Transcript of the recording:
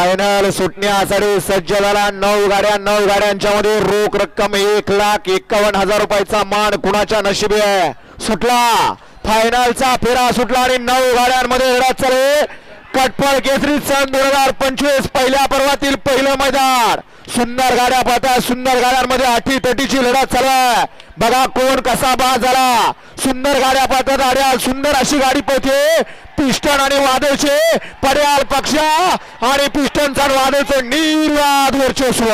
Final सुटण्यासाठी सज्ज झाला. नऊ गाड्या नऊ गाड्यांच्या मध्ये रोख रक्कम एक लाख एकावन्न हजार रुपयाचा मान कुणाच्या नशिबी आहे? सुटला. फायनलचा फेरा सुटला आणि नऊ गाड्यांमध्ये लढत चालू कटपळ केसरी सन दोन हजार पंचवीस पहिल्या पर्वातील पहिलं मैदान. सुंदर गाड्या पाहता सुंदर गाड्यांमध्ये अटी तटीची लढत चालू आहे बघा कोण कसा बाद झाला. सुंदर गाड्या पाहतात गाड्या सुंदर अशी गाडी पळते. पिस्टन आणि वादळचे पड्याल पक्षा आणि पिस्टनचा वादळचं निर्वाद वर्चस्व.